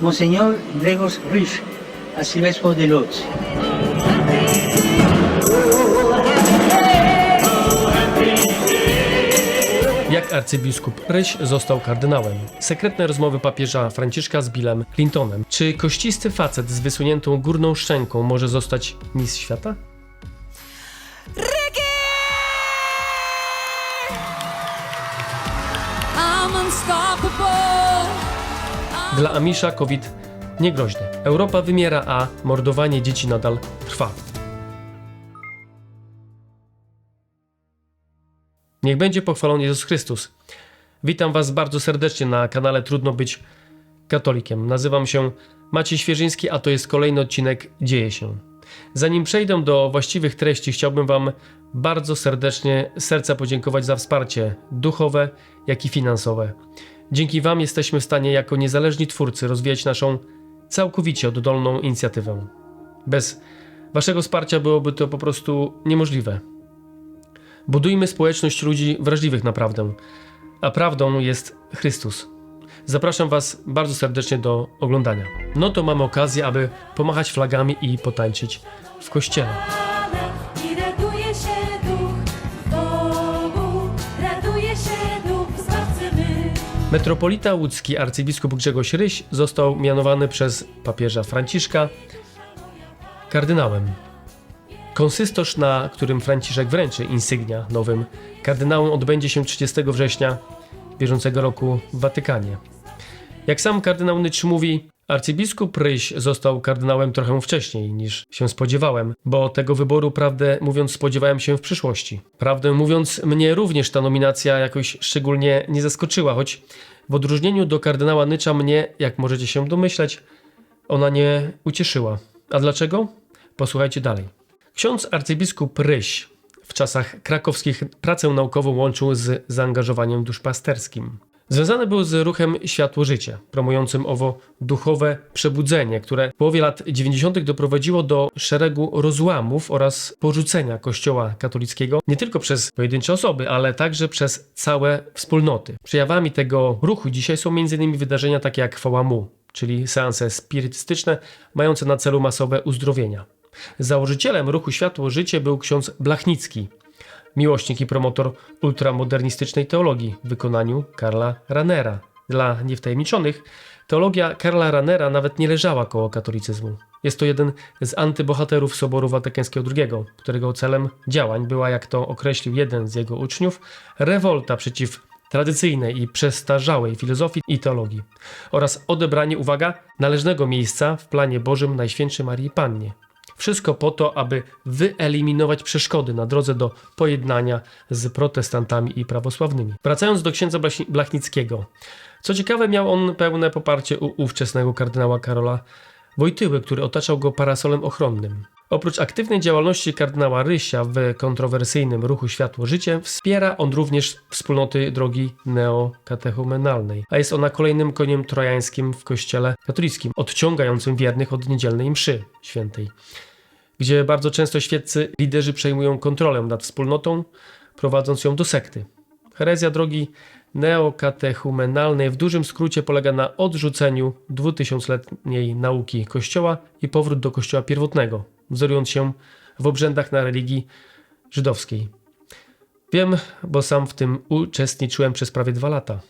Monseñor Gregos Rich, arcibispo de Lodz. Jak arcybiskup Ryś został kardynałem? Sekretne rozmowy papieża Franciszka z Billem Clintonem. Czy kościsty facet z wysuniętą górną szczęką może zostać mis świata? I'm unstoppable. Dla Amisza COVID niegroźny. Europa wymiera, a mordowanie dzieci nadal trwa. Niech będzie pochwalony Jezus Chrystus. Witam Was bardzo serdecznie na kanale Trudno być katolikiem. Nazywam się Maciej Świeżyński, a to jest kolejny odcinek Dzieje się. Zanim przejdę do właściwych treści, chciałbym Wam bardzo serdecznie serca podziękować za wsparcie duchowe, jak i finansowe. Dzięki Wam jesteśmy w stanie jako niezależni twórcy rozwijać naszą całkowicie oddolną inicjatywę. Bez Waszego wsparcia byłoby to po prostu niemożliwe. Budujmy społeczność ludzi wrażliwych na prawdę, a prawdą jest Chrystus. Zapraszam Was bardzo serdecznie do oglądania. No to mamy okazję, aby pomachać flagami i potańczyć w kościele. Metropolita łódzki arcybiskup Grzegorz Ryś został mianowany przez papieża Franciszka kardynałem. Konsystosz, na którym Franciszek wręczy insygnia nowym kardynałom, odbędzie się 30 września bieżącego roku w Watykanie. Jak sam kardynał Nycz mówi, arcybiskup Ryś został kardynałem trochę wcześniej niż się spodziewałem, bo tego wyboru, prawdę mówiąc, spodziewałem się w przyszłości. Prawdę mówiąc, mnie również ta nominacja jakoś szczególnie nie zaskoczyła, choć w odróżnieniu do kardynała Nycza mnie, jak możecie się domyśleć, ona nie ucieszyła. A dlaczego? Posłuchajcie dalej. Ksiądz arcybiskup Ryś w czasach krakowskich pracę naukową łączył z zaangażowaniem duszpasterskim. Związany był z ruchem Światło Życie, promującym owo duchowe przebudzenie, które w połowie lat 90. doprowadziło do szeregu rozłamów oraz porzucenia Kościoła katolickiego nie tylko przez pojedyncze osoby, ale także przez całe wspólnoty. Przejawami tego ruchu dzisiaj są m.in. wydarzenia takie jak chwała mu, czyli seanse spirytystyczne mające na celu masowe uzdrowienia. Założycielem ruchu Światło Życie był ksiądz Blachnicki, miłośnik i promotor ultramodernistycznej teologii w wykonaniu Karla Ranera. Dla niewtajemniczonych, teologia Karla Ranera nawet nie leżała koło katolicyzmu. Jest to jeden z antybohaterów Soboru Watykańskiego II, którego celem działań była, jak to określił jeden z jego uczniów, rewolta przeciw tradycyjnej i przestarzałej filozofii i teologii oraz odebranie, uwaga, należnego miejsca w planie Bożym Najświętszej Marii Pannie. Wszystko po to, aby wyeliminować przeszkody na drodze do pojednania z protestantami i prawosławnymi. Wracając do księdza Blachnickiego. Co ciekawe, miał on pełne poparcie u ówczesnego kardynała Karola Wojtyły, który otaczał go parasolem ochronnym. Oprócz aktywnej działalności kardynała Rysia w kontrowersyjnym ruchu Światło Życie, wspiera on również wspólnoty drogi neokatechumenalnej, a jest ona kolejnym koniem trojańskim w kościele katolickim, odciągającym wiernych od niedzielnej mszy świętej gdzie bardzo często świeccy liderzy przejmują kontrolę nad wspólnotą, prowadząc ją do sekty. Herezja drogi neokatechumenalnej w dużym skrócie polega na odrzuceniu dwutysiącletniej nauki Kościoła i powrót do Kościoła pierwotnego, wzorując się w obrzędach na religii żydowskiej. Wiem, bo sam w tym uczestniczyłem przez prawie dwa lata.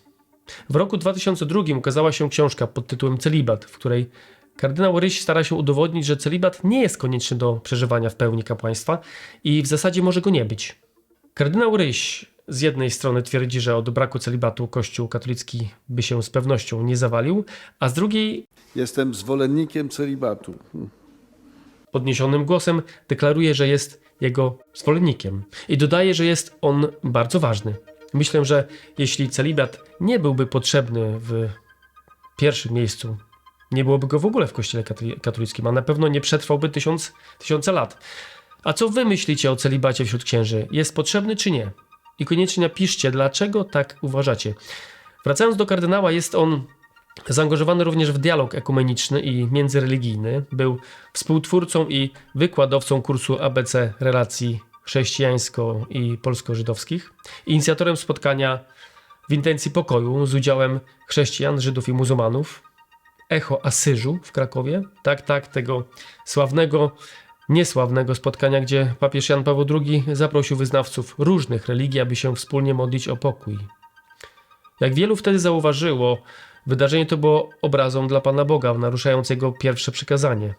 W roku 2002 ukazała się książka pod tytułem Celibat, w której kardynał Ryś stara się udowodnić, że celibat nie jest konieczny do przeżywania w pełni kapłaństwa i w zasadzie może go nie być. Kardynał Ryś z jednej strony twierdzi, że od braku celibatu Kościół katolicki by się z pewnością nie zawalił, a z drugiej Jestem zwolennikiem celibatu. podniesionym głosem deklaruje, że jest jego zwolennikiem i dodaje, że jest on bardzo ważny. Myślę, że jeśli celibat nie byłby potrzebny w pierwszym miejscu, nie byłoby go w ogóle w kościele katoli- katolickim, a na pewno nie przetrwałby tysiąc, tysiące lat. A co wy myślicie o celibacie wśród księży? Jest potrzebny czy nie? I koniecznie napiszcie, dlaczego tak uważacie. Wracając do kardynała, jest on zaangażowany również w dialog ekumeniczny i międzyreligijny. Był współtwórcą i wykładowcą kursu ABC relacji chrześcijańsko- i polsko-żydowskich, inicjatorem spotkania w intencji pokoju z udziałem chrześcijan, Żydów i muzułmanów, Echo Asyżu w Krakowie. Tak, tak, tego sławnego, niesławnego spotkania, gdzie papież Jan Paweł II zaprosił wyznawców różnych religii, aby się wspólnie modlić o pokój. Jak wielu wtedy zauważyło, wydarzenie to było obrazą dla Pana Boga, naruszając jego pierwsze przykazanie,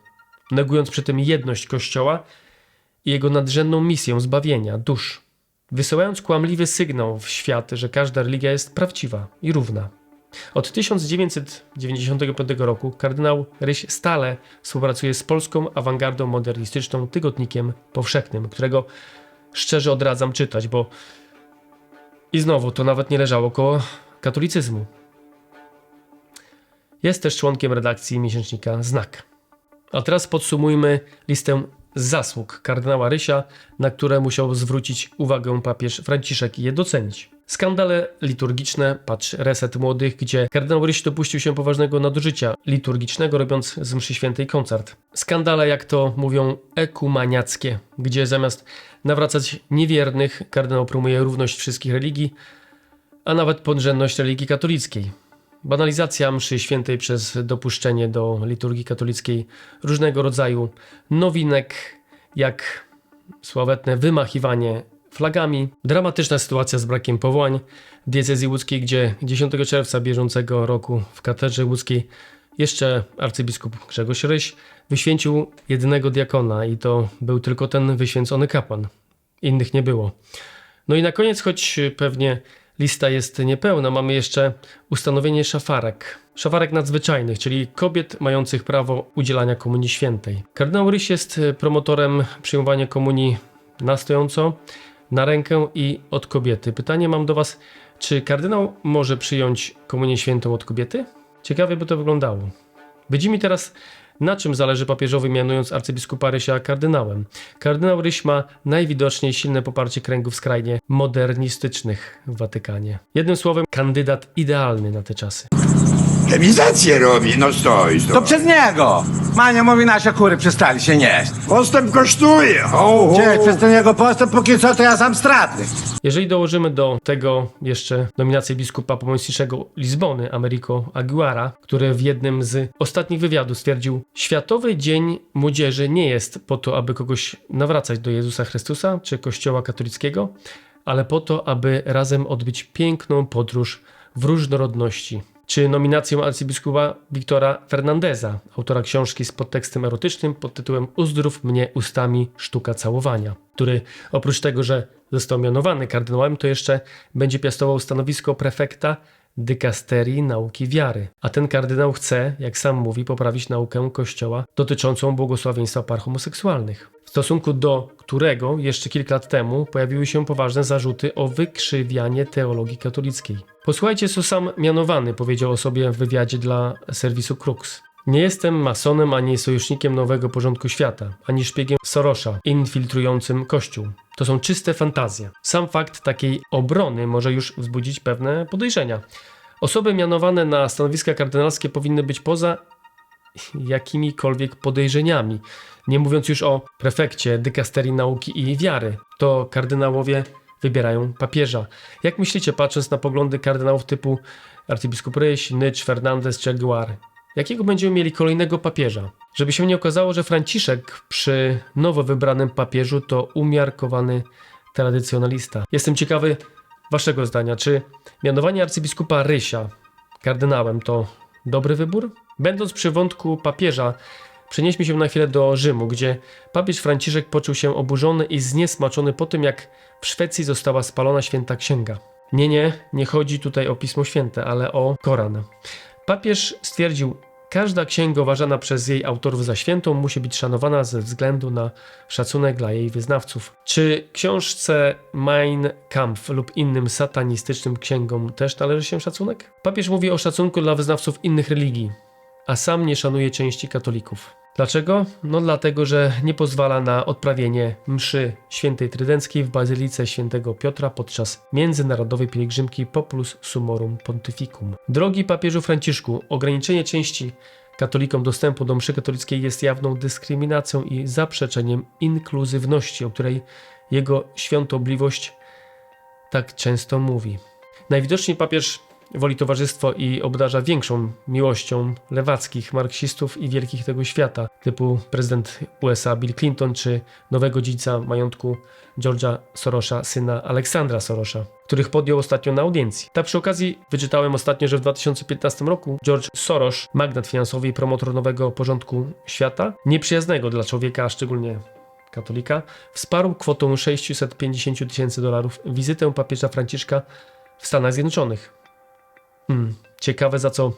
negując przy tym jedność Kościoła i jego nadrzędną misję zbawienia dusz, wysyłając kłamliwy sygnał w świat, że każda religia jest prawdziwa i równa. Od 1995 roku kardynał Ryś stale współpracuje z polską awangardą modernistyczną Tygodnikiem Powszechnym, którego szczerze odradzam czytać, bo i znowu to nawet nie leżało koło katolicyzmu. Jest też członkiem redakcji miesięcznika Znak. A teraz podsumujmy listę zasług kardynała Rysia, na które musiał zwrócić uwagę papież Franciszek i je docenić. Skandale liturgiczne, patrz Reset Młodych, gdzie kardynał Ryś dopuścił się poważnego nadużycia liturgicznego, robiąc z mszy świętej koncert. Skandale, jak to mówią, ekumaniackie, gdzie zamiast nawracać niewiernych, kardynał promuje równość wszystkich religii, a nawet podrzędność religii katolickiej. Banalizacja mszy świętej przez dopuszczenie do liturgii katolickiej różnego rodzaju nowinek, jak sławetne wymachiwanie flagami, dramatyczna sytuacja z brakiem powołań w diecezji łódzkiej, gdzie 10 czerwca bieżącego roku w katedrze łódzkiej jeszcze arcybiskup Grzegorz Ryś wyświęcił jednego diakona i to był tylko ten wyświęcony kapłan. Innych nie było. No i na koniec, choć pewnie lista jest niepełna, mamy jeszcze ustanowienie szafarek. Szafarek nadzwyczajnych, czyli kobiet mających prawo udzielania komunii świętej. Kardynał Ryś jest promotorem przyjmowania komunii na stojąco, na rękę i od kobiety. Pytanie mam do Was, czy kardynał może przyjąć komunię świętą od kobiety? Ciekawie by to wyglądało. Widzimy teraz, na czym zależy papieżowi mianując arcybiskupa Rysia kardynałem. Kardynał Ryś ma najwidoczniej silne poparcie kręgów skrajnie modernistycznych w Watykanie. Jednym słowem, kandydat idealny na te czasy. Chemizację robi, no stoj, stoj. To przez niego! Mania mówi, nasze kury przestali się nieść. Postęp kosztuje. Ho, ho. Gdzie przez ten jego postęp, póki co, to ja sam stratny. Jeżeli dołożymy do tego jeszcze nominację biskupa pomocniczego Lizbony, Americo Aguara, który w jednym z ostatnich wywiadów stwierdził: Światowy Dzień Młodzieży nie jest po to, aby kogoś nawracać do Jezusa Chrystusa czy Kościoła katolickiego, ale po to, aby razem odbyć piękną podróż w różnorodności. Czy nominację arcybiskupa Wiktora Fernandeza, autora książki z podtekstem erotycznym pod tytułem Uzdrów mnie ustami sztuka całowania, który oprócz tego, że został mianowany kardynałem, to jeszcze będzie piastował stanowisko prefekta dykasterii nauki wiary. A ten kardynał chce, jak sam mówi, poprawić naukę Kościoła dotyczącą błogosławieństwa par homoseksualnych. W stosunku do którego jeszcze kilka lat temu pojawiły się poważne zarzuty o wykrzywianie teologii katolickiej. Posłuchajcie, co sam mianowany powiedział o sobie w wywiadzie dla serwisu Crux. Nie jestem masonem ani sojusznikiem nowego porządku świata, ani szpiegiem Sorosza infiltrującym Kościół. To są czyste fantazje. Sam fakt takiej obrony może już wzbudzić pewne podejrzenia. Osoby mianowane na stanowiska kardynalskie powinny być poza jakimikolwiek podejrzeniami. Nie mówiąc już o prefekcie dykasterii nauki i wiary. To kardynałowie wybierają papieża. Jak myślicie, patrząc na poglądy kardynałów typu arcybiskup Ryś, Nycz, Fernandez czy Aguiar, jakiego będziemy mieli kolejnego papieża? Żeby się nie okazało, że Franciszek przy nowo wybranym papieżu to umiarkowany tradycjonalista. Jestem ciekawy waszego zdania. Czy mianowanie arcybiskupa Rysia kardynałem to dobry wybór? Będąc przy wątku papieża, przenieśmy się na chwilę do Rzymu, gdzie papież Franciszek poczuł się oburzony i zniesmaczony po tym, jak w Szwecji została spalona święta księga. Nie, nie, nie chodzi tutaj o Pismo Święte, ale o Koran. Papież stwierdził, każda księga uważana przez jej autorów za świętą musi być szanowana ze względu na szacunek dla jej wyznawców. Czy książce Mein Kampf lub innym satanistycznym księgom też należy się szacunek? Papież mówi o szacunku dla wyznawców innych religii, a sam nie szanuje części katolików. Dlaczego? No dlatego, że nie pozwala na odprawienie mszy świętej trydenckiej w Bazylice świętego Piotra podczas międzynarodowej pielgrzymki Populus Sumorum Pontificum. Drogi papieżu Franciszku, ograniczenie części katolikom dostępu do mszy katolickiej jest jawną dyskryminacją i zaprzeczeniem inkluzywności, o której jego świątobliwość tak często mówi. Najwidoczniej papież woli towarzystwo i obdarza większą miłością lewackich marksistów i wielkich tego świata, typu prezydent USA Bill Clinton czy nowego dziedzica majątku George'a Sorosza, syna Aleksandra Sorosza, których podjął ostatnio na audiencji. Tak przy okazji wyczytałem ostatnio, że w 2015 roku George Soros, magnat finansowy i promotor nowego porządku świata, nieprzyjaznego dla człowieka, a szczególnie katolika, wsparł kwotą 650 tysięcy dolarów wizytę papieża Franciszka w Stanach Zjednoczonych. Hmm, ciekawe za co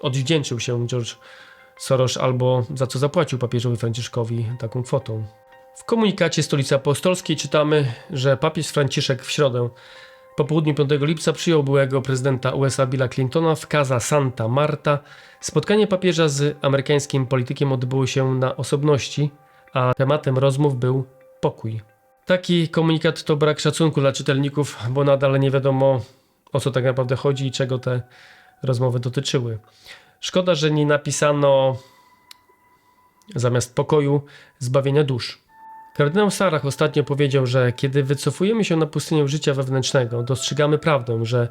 odwdzięczył się George Soros albo za co zapłacił papieżowi Franciszkowi taką kwotą. W komunikacie Stolicy Apostolskiej czytamy, że papież Franciszek w środę po południu 5 lipca przyjął byłego prezydenta USA Billa Clintona w Casa Santa Marta. Spotkanie papieża z amerykańskim politykiem odbyło się na osobności, a tematem rozmów był pokój. Taki komunikat to brak szacunku dla czytelników, bo nadal nie wiadomo o co tak naprawdę chodzi i czego te rozmowy dotyczyły. Szkoda, że nie napisano zamiast pokoju zbawienia dusz. Kardynał Sarach ostatnio powiedział, że kiedy wycofujemy się na pustynię życia wewnętrznego, dostrzegamy prawdę, że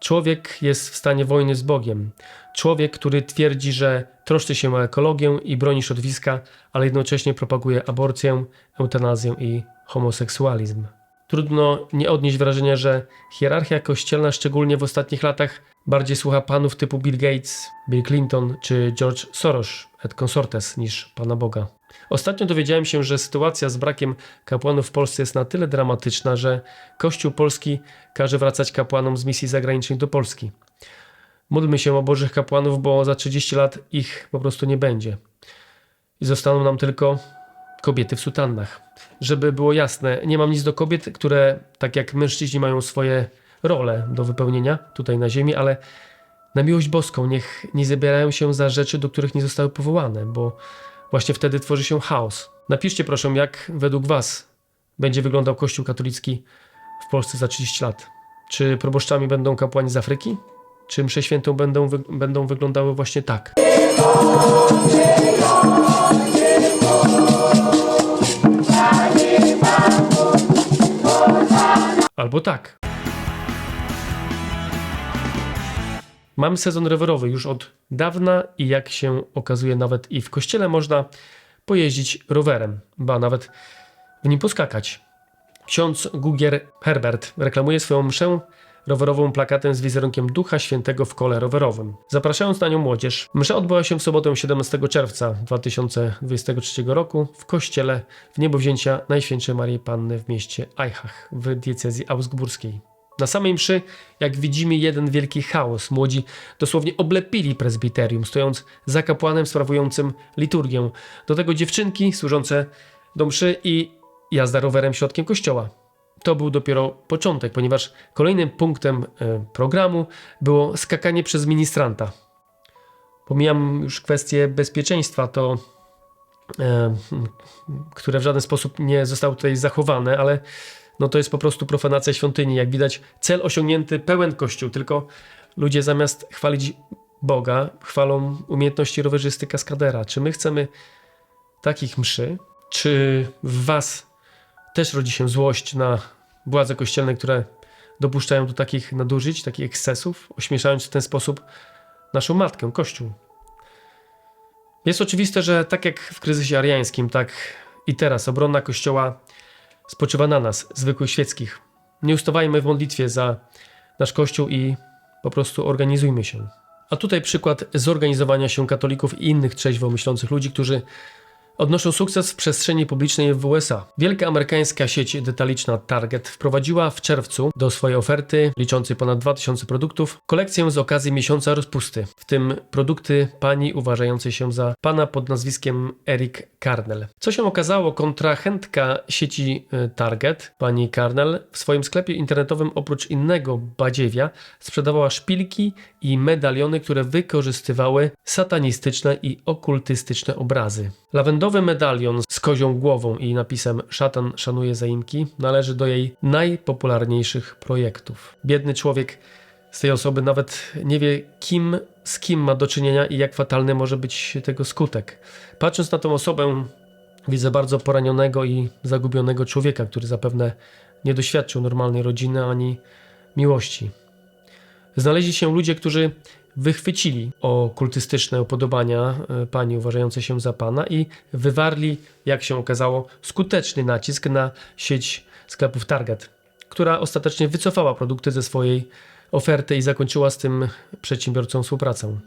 człowiek jest w stanie wojny z Bogiem. Człowiek, który twierdzi, że troszczy się o ekologię i broni środowiska, ale jednocześnie propaguje aborcję, eutanazję i homoseksualizm. Trudno nie odnieść wrażenia, że hierarchia kościelna, szczególnie w ostatnich latach, bardziej słucha panów typu Bill Gates, Bill Clinton czy George Soros et consortes niż Pana Boga. Ostatnio dowiedziałem się, że sytuacja z brakiem kapłanów w Polsce jest na tyle dramatyczna, że Kościół Polski każe wracać kapłanom z misji zagranicznych do Polski. Módlmy się o Bożych kapłanów, bo za 30 lat ich po prostu nie będzie. I zostaną nam tylko kobiety w sutannach. Żeby było jasne, nie mam nic do kobiet, które tak jak mężczyźni mają swoje role do wypełnienia tutaj na ziemi, ale na miłość boską niech nie zabierają się za rzeczy, do których nie zostały powołane, bo właśnie wtedy tworzy się chaos. Napiszcie proszę, jak według Was będzie wyglądał Kościół katolicki w Polsce za 30 lat. Czy proboszczami będą kapłani z Afryki? Czy msze świętą będą, wy, będą wyglądały właśnie tak? Albo tak. Mamy sezon rowerowy już od dawna i jak się okazuje nawet i w kościele można pojeździć rowerem, ba nawet w nim poskakać. Ksiądz Gugier Herbert reklamuje swoją mszę rowerową plakatem z wizerunkiem Ducha Świętego w kole rowerowym. Zapraszając na nią młodzież, msza odbyła się w sobotę 17 czerwca 2023 roku w kościele w niebowzięcia Najświętszej Marii Panny w mieście Eichach w diecezji augsburskiej. Na samej mszy, jak widzimy, jeden wielki chaos. Młodzi dosłownie oblepili prezbiterium, stojąc za kapłanem sprawującym liturgię. Do tego dziewczynki służące do mszy i jazda rowerem środkiem kościoła. To był dopiero początek, ponieważ kolejnym punktem e, programu było skakanie przez ministranta. Pomijam już kwestię bezpieczeństwa, to e, które w żaden sposób nie zostało tutaj zachowane, ale no to jest po prostu profanacja świątyni. Jak widać, cel osiągnięty, pełen kościół, tylko ludzie zamiast chwalić Boga, chwalą umiejętności rowerzysty kaskadera. Czy my chcemy takich mszy? Czy w was też rodzi się złość na władze kościelne, które dopuszczają do takich nadużyć, takich ekscesów, ośmieszając w ten sposób naszą matkę, Kościół? Jest oczywiste, że tak jak w kryzysie ariańskim, tak i teraz obrona Kościoła spoczywa na nas, zwykłych świeckich. Nie ustawajmy w modlitwie za nasz Kościół i po prostu organizujmy się. A tutaj przykład zorganizowania się katolików i innych trzeźwo myślących ludzi, którzy odnoszą sukces w przestrzeni publicznej w USA. Wielka amerykańska sieć detaliczna Target wprowadziła w czerwcu do swojej oferty, liczącej ponad 2000 produktów, kolekcję z okazji miesiąca rozpusty, w tym produkty pani uważającej się za pana pod nazwiskiem Eric Carnell. Co się okazało, kontrahentka sieci y, Target, pani Carnell, w swoim sklepie internetowym oprócz innego badziewia sprzedawała szpilki i medaliony, które wykorzystywały satanistyczne i okultystyczne obrazy. Medalion z kozią głową i napisem Szatan szanuje zaimki należy do jej najpopularniejszych projektów. Biedny człowiek z tej osoby nawet nie wie, kim z kim ma do czynienia i jak fatalny może być tego skutek. Patrząc na tą osobę, widzę bardzo poranionego i zagubionego człowieka, który zapewne nie doświadczył normalnej rodziny ani miłości. Znaleźli się ludzie, którzy wychwycili okultystyczne upodobania e, pani uważającej się za pana i wywarli, jak się okazało, skuteczny nacisk na sieć sklepów Target, która ostatecznie wycofała produkty ze swojej oferty i zakończyła z tym przedsiębiorcą współpracę.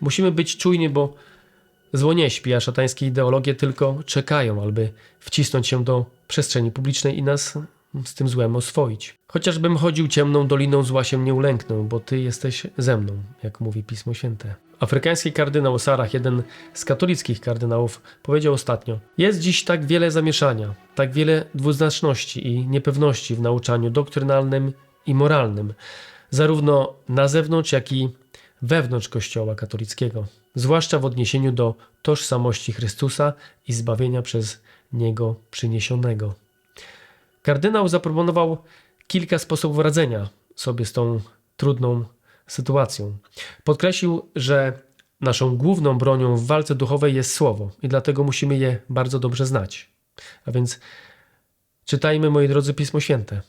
Musimy być czujni, bo zło nie śpi, a szatańskie ideologie tylko czekają, aby wcisnąć się do przestrzeni publicznej i nas z tym złem oswoić. Chociażbym chodził ciemną doliną zła się nie ulęknę, bo ty jesteś ze mną, jak mówi Pismo Święte. Afrykański kardynał Sarah, jeden z katolickich kardynałów, powiedział ostatnio: Jest dziś tak wiele zamieszania, tak wiele dwuznaczności i niepewności w nauczaniu doktrynalnym i moralnym, zarówno na zewnątrz, jak i wewnątrz Kościoła katolickiego, zwłaszcza w odniesieniu do tożsamości Chrystusa i zbawienia przez Niego przyniesionego. Kardynał zaproponował kilka sposobów radzenia sobie z tą trudną sytuacją. Podkreślił, że naszą główną bronią w walce duchowej jest słowo i dlatego musimy je bardzo dobrze znać. A więc czytajmy, moi drodzy, Pismo Święte.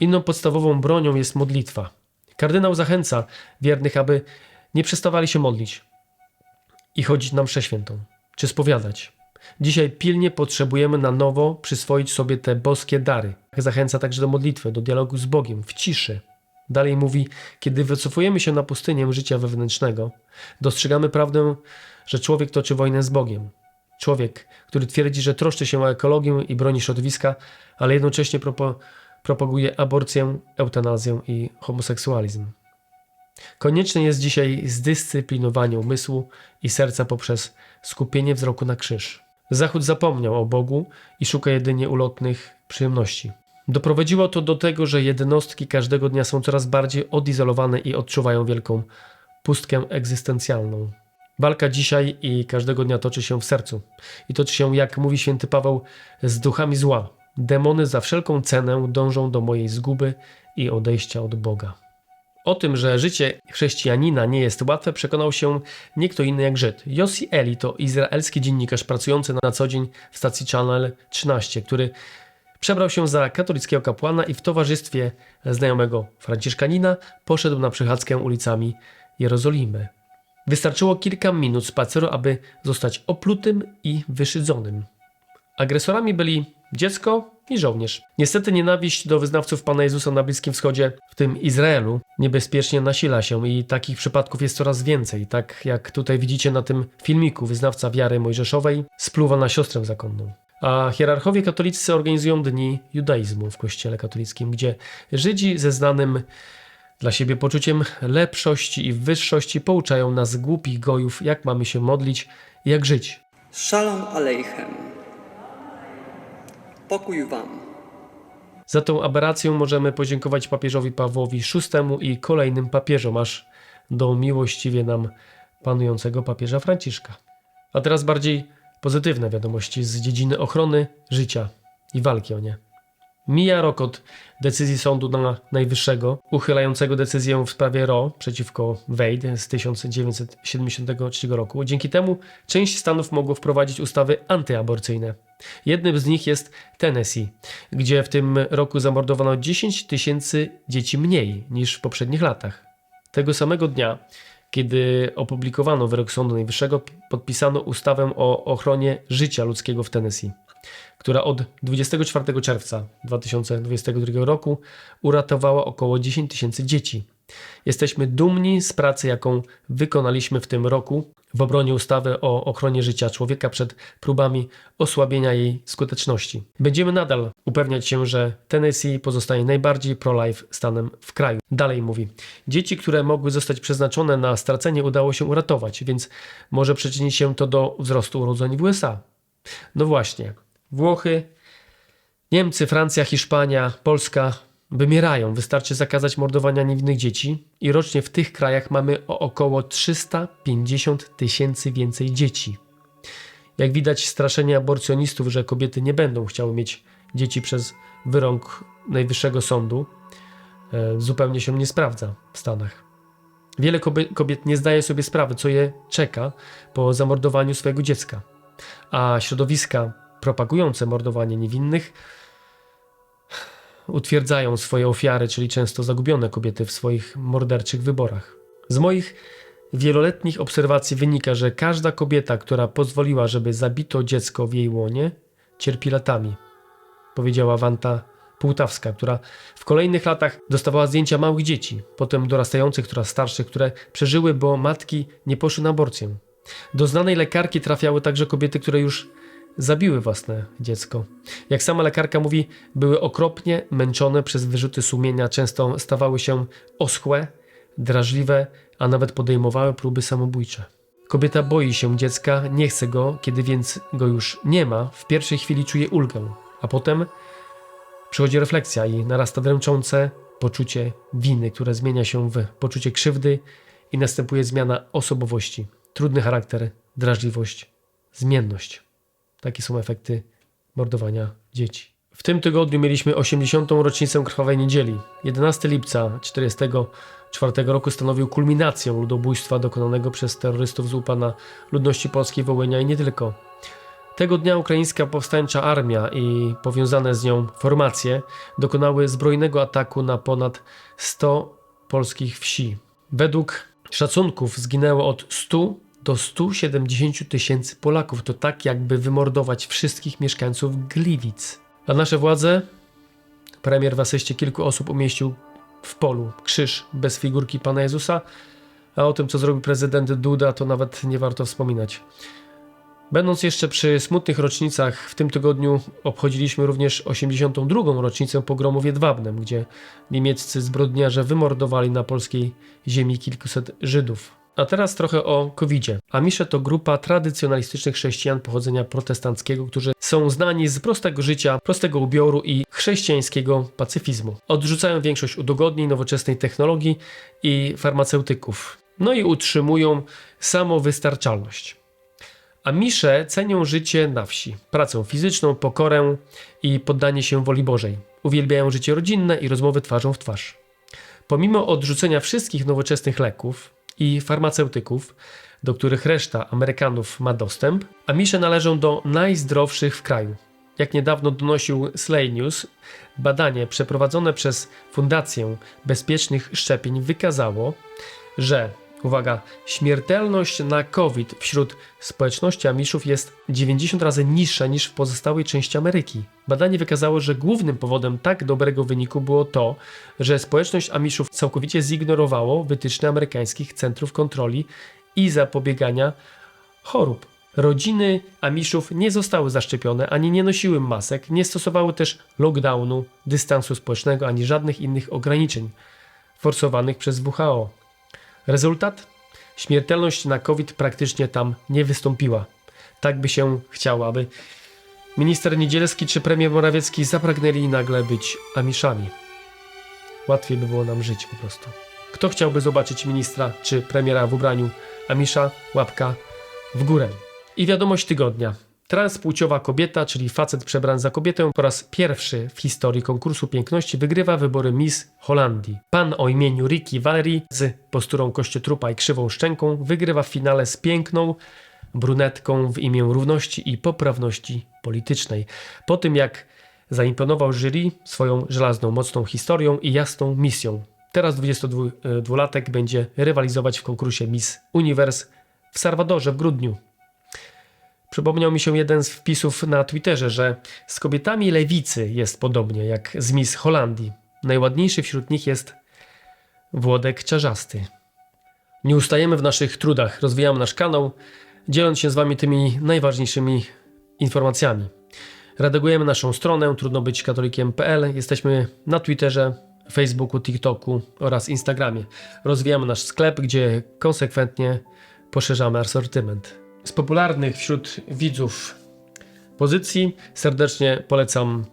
Inną podstawową bronią jest modlitwa. Kardynał zachęca wiernych, aby nie przestawali się modlić i chodzić na mszę świętą, czy spowiadać. Dzisiaj pilnie potrzebujemy na nowo przyswoić sobie te boskie dary. Zachęca także do modlitwy, do dialogu z Bogiem, w ciszy. Dalej mówi, kiedy wycofujemy się na pustynię życia wewnętrznego, dostrzegamy prawdę, że człowiek toczy wojnę z Bogiem. Człowiek, który twierdzi, że troszczy się o ekologię i broni środowiska, ale jednocześnie propo- propaguje aborcję, eutanazję i homoseksualizm. Konieczne jest dzisiaj zdyscyplinowanie umysłu i serca poprzez skupienie wzroku na krzyż. Zachód zapomniał o Bogu i szuka jedynie ulotnych przyjemności. Doprowadziło to do tego, że jednostki każdego dnia są coraz bardziej odizolowane i odczuwają wielką pustkę egzystencjalną. Walka dzisiaj i każdego dnia toczy się w sercu. I toczy się, jak mówi święty Paweł, z duchami zła. Demony za wszelką cenę dążą do mojej zguby i odejścia od Boga. O tym, że życie chrześcijanina nie jest łatwe, przekonał się nie kto inny jak Żyd. Yossi Eli to izraelski dziennikarz pracujący na co dzień w stacji Channel 13, który przebrał się za katolickiego kapłana i w towarzystwie znajomego franciszkanina poszedł na przechadzkę ulicami Jerozolimy. Wystarczyło kilka minut spaceru, aby zostać oplutym i wyszydzonym. Agresorami byli dziecko i żołnierz. Niestety nienawiść do wyznawców Pana Jezusa na Bliskim Wschodzie, w tym Izraelu, niebezpiecznie nasila się i takich przypadków jest coraz więcej. Tak jak tutaj widzicie na tym filmiku, wyznawca wiary mojżeszowej spluwa na siostrę zakonną. A hierarchowie katolicy organizują dni judaizmu w kościele katolickim, gdzie Żydzi ze znanym dla siebie poczuciem lepszości i wyższości pouczają nas głupich gojów, jak mamy się modlić jak żyć. Shalom Aleichem. Pokój Wam. Za tą aberrację możemy podziękować papieżowi Pawłowi VI i kolejnym papieżom, aż do miłościwie nam panującego papieża Franciszka. A teraz bardziej pozytywne wiadomości z dziedziny ochrony życia i walki o nie. Mija rok od decyzji Sądu na Najwyższego uchylającego decyzję w sprawie Roe przeciwko Wade z 1973 roku. Dzięki temu część stanów mogło wprowadzić ustawy antyaborcyjne. Jednym z nich jest Tennessee, gdzie w tym roku zamordowano 10 tysięcy dzieci mniej niż w poprzednich latach. Tego samego dnia, kiedy opublikowano wyrok Sądu Najwyższego, podpisano ustawę o ochronie życia ludzkiego w Tennessee, która od 24 czerwca 2022 roku uratowała około 10 tysięcy dzieci. Jesteśmy dumni z pracy, jaką wykonaliśmy w tym roku w obronie ustawy o ochronie życia człowieka przed próbami osłabienia jej skuteczności. Będziemy nadal upewniać się, że Tennessee pozostaje najbardziej pro-life stanem w kraju. Dalej mówi: Dzieci, które mogły zostać przeznaczone na stracenie, udało się uratować, więc może przyczynić się to do wzrostu urodzeń w USA. No właśnie, Włochy, Niemcy, Francja, Hiszpania, Polska wymierają. Wystarczy zakazać mordowania niewinnych dzieci i rocznie w tych krajach mamy o około 350 tysięcy więcej dzieci. Jak widać, straszenie aborcjonistów, że kobiety nie będą chciały mieć dzieci przez wyrok Najwyższego Sądu, e, zupełnie się nie sprawdza w Stanach. Wiele kobie- kobiet nie zdaje sobie sprawy, co je czeka po zamordowaniu swojego dziecka, a środowiska propagujące mordowanie niewinnych utwierdzają swoje ofiary, czyli często zagubione kobiety w swoich morderczych wyborach. Z moich wieloletnich obserwacji wynika, że każda kobieta, która pozwoliła, żeby zabito dziecko w jej łonie, cierpi latami, powiedziała Wanta Półtawska, która w kolejnych latach dostawała zdjęcia małych dzieci, potem dorastających, coraz starszych, które przeżyły, bo matki nie poszły na aborcję. Do znanej lekarki trafiały także kobiety, które już zabiły własne dziecko. Jak sama lekarka mówi, były okropnie męczone przez wyrzuty sumienia, często stawały się oschłe, drażliwe, a nawet podejmowały próby samobójcze. Kobieta boi się dziecka, nie chce go, kiedy więc go już nie ma, w pierwszej chwili czuje ulgę, a potem przychodzi refleksja i narasta dręczące poczucie winy, które zmienia się w poczucie krzywdy i następuje zmiana osobowości, trudny charakter, drażliwość, zmienność. Takie są efekty mordowania dzieci. W tym tygodniu mieliśmy 80. rocznicę Krwawej Niedzieli. 11 lipca 1944 roku stanowił kulminację ludobójstwa dokonanego przez terrorystów z UPA na ludności polskiej Wołynia i nie tylko. Tego dnia ukraińska powstańcza armia i powiązane z nią formacje dokonały zbrojnego ataku na ponad 100 polskich wsi. Według szacunków zginęło od 100 do 170 tysięcy Polaków. To tak jakby wymordować wszystkich mieszkańców Gliwic. A nasze władze, premier w asyście kilku osób umieścił w polu krzyż bez figurki Pana Jezusa, a o tym, co zrobił prezydent Duda, to nawet nie warto wspominać. Będąc jeszcze przy smutnych rocznicach, w tym tygodniu obchodziliśmy również 82. rocznicę pogromu w Jedwabnem, gdzie niemieccy zbrodniarze wymordowali na polskiej ziemi kilkuset Żydów. A teraz trochę o COVID-zie. Amisze to grupa tradycjonalistycznych chrześcijan pochodzenia protestanckiego, którzy są znani z prostego życia, prostego ubioru i chrześcijańskiego pacyfizmu. Odrzucają większość udogodnień, nowoczesnej technologii i farmaceutyków. No i utrzymują samowystarczalność. Amisze cenią życie na wsi, pracę fizyczną, pokorę i poddanie się woli Bożej. Uwielbiają życie rodzinne i rozmowy twarzą w twarz. Pomimo odrzucenia wszystkich nowoczesnych leków i farmaceutyków, do których reszta Amerykanów ma dostęp, Amisze należą do najzdrowszych w kraju. Jak niedawno donosił Slay News, badanie przeprowadzone przez Fundację Bezpiecznych Szczepień wykazało, że Uwaga, śmiertelność na COVID wśród społeczności Amiszów jest 90 razy niższa niż w pozostałej części Ameryki. Badanie wykazało, że głównym powodem tak dobrego wyniku było to, że społeczność Amiszów całkowicie zignorowało wytyczne amerykańskich centrów kontroli i zapobiegania chorób. Rodziny Amiszów nie zostały zaszczepione ani nie nosiły masek, nie stosowały też lockdownu, dystansu społecznego ani żadnych innych ograniczeń forsowanych przez WHO. Rezultat? Śmiertelność na COVID praktycznie tam nie wystąpiła. Tak by się chciało, aby minister Niedzielski czy premier Morawiecki zapragnęli nagle być Amiszami. Łatwiej by było nam żyć po prostu. Kto chciałby zobaczyć ministra czy premiera w ubraniu Amisza? Łapka w górę. I wiadomość tygodnia. Transpłciowa kobieta, czyli facet przebrany za kobietę, po raz pierwszy w historii konkursu piękności wygrywa wybory Miss Holandii. Pan o imieniu Ricky Valerie z posturą kościotrupa i krzywą szczęką wygrywa w finale z piękną brunetką w imię równości i poprawności politycznej. Po tym jak zaimponował jury swoją żelazną, mocną historią i jasną misją. Teraz 22-latek będzie rywalizować w konkursie Miss Universe w Salwadorze w grudniu. Przypomniał mi się jeden z wpisów na Twitterze, że z kobietami lewicy jest podobnie jak z Miss Holandii. Najładniejszy wśród nich jest Włodek Czarzasty. Nie ustajemy w naszych trudach, rozwijamy nasz kanał, dzieląc się z Wami tymi najważniejszymi informacjami. Redagujemy naszą stronę trudnobyćkatolikiem.pl. Jesteśmy na Twitterze, Facebooku, TikToku oraz Instagramie. Rozwijamy nasz sklep, gdzie konsekwentnie poszerzamy asortyment. Z popularnych wśród widzów pozycji serdecznie polecam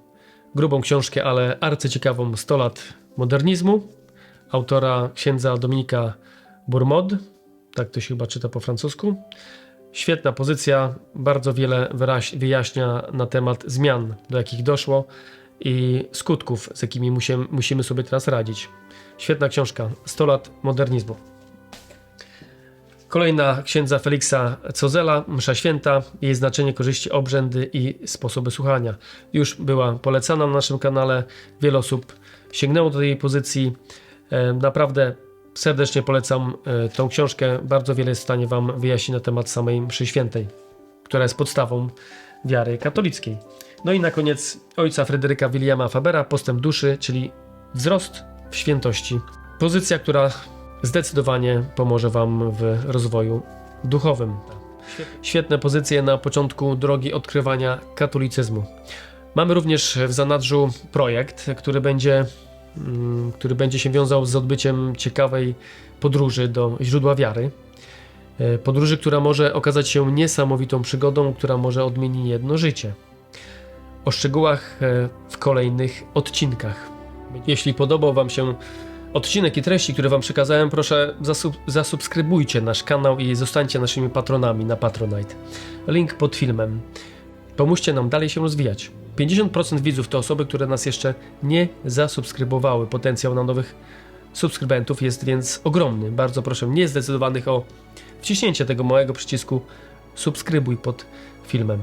grubą książkę, ale arcyciekawą 100 lat modernizmu autora księdza Dominika Bourmod, tak to się chyba czyta po francusku. Świetna pozycja, bardzo wiele wyjaśnia na temat zmian, do jakich doszło i skutków, z jakimi musimy sobie teraz radzić. Świetna książka, 100 lat modernizmu. Kolejna księdza Feliksa Cozela, Msza Święta, jej znaczenie, korzyści, obrzędy i sposoby słuchania. Już była polecana na naszym kanale, wiele osób sięgnęło do tej pozycji. E, Naprawdę serdecznie polecam e, tą książkę, bardzo wiele jest w stanie Wam wyjaśnić na temat samej Mszy Świętej, która jest podstawą wiary katolickiej. No i na koniec ojca Fryderyka Williama Fabera, Postęp duszy, czyli wzrost w świętości. Pozycja, która zdecydowanie pomoże Wam w rozwoju duchowym. Świetne pozycje na początku drogi odkrywania katolicyzmu. Mamy również w zanadrzu projekt, który będzie, mm, który będzie się wiązał z odbyciem ciekawej podróży do źródła wiary. E, Podróży, która może okazać się niesamowitą przygodą, która może odmienić jedno życie. O szczegółach e, w kolejnych odcinkach. Jeśli podobał Wam się odcinek i treści, które Wam przekazałem, proszę zasub- zasubskrybujcie nasz kanał i zostańcie naszymi patronami na Patronite. Link pod filmem. Pomóżcie nam dalej się rozwijać. 50% widzów to osoby, które nas jeszcze nie zasubskrybowały. Potencjał na nowych subskrybentów jest więc ogromny. Bardzo proszę niezdecydowanych o wciśnięcie tego małego przycisku subskrybuj pod filmem.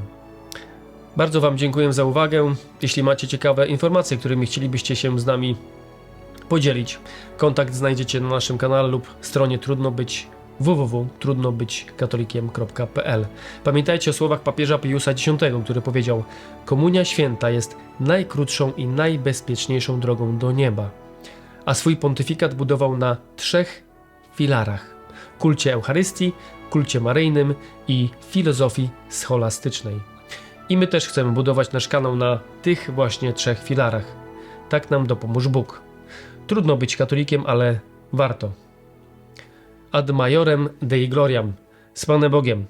Bardzo Wam dziękuję za uwagę. Jeśli macie ciekawe informacje, którymi chcielibyście się z nami podzielić, kontakt znajdziecie na naszym kanale lub stronie trudno być www.trudnobyćkatolikiem.pl Pamiętajcie o słowach papieża Piusa X, który powiedział: Komunia święta jest najkrótszą i najbezpieczniejszą drogą do nieba. A swój pontyfikat budował na trzech filarach: kulcie Eucharystii, kulcie maryjnym i filozofii scholastycznej. I my też chcemy budować nasz kanał na tych właśnie trzech filarach. Tak nam dopomóż Bóg. Trudno być katolikiem, ale warto. Ad majorem Dei gloriam. Z Panem Bogiem.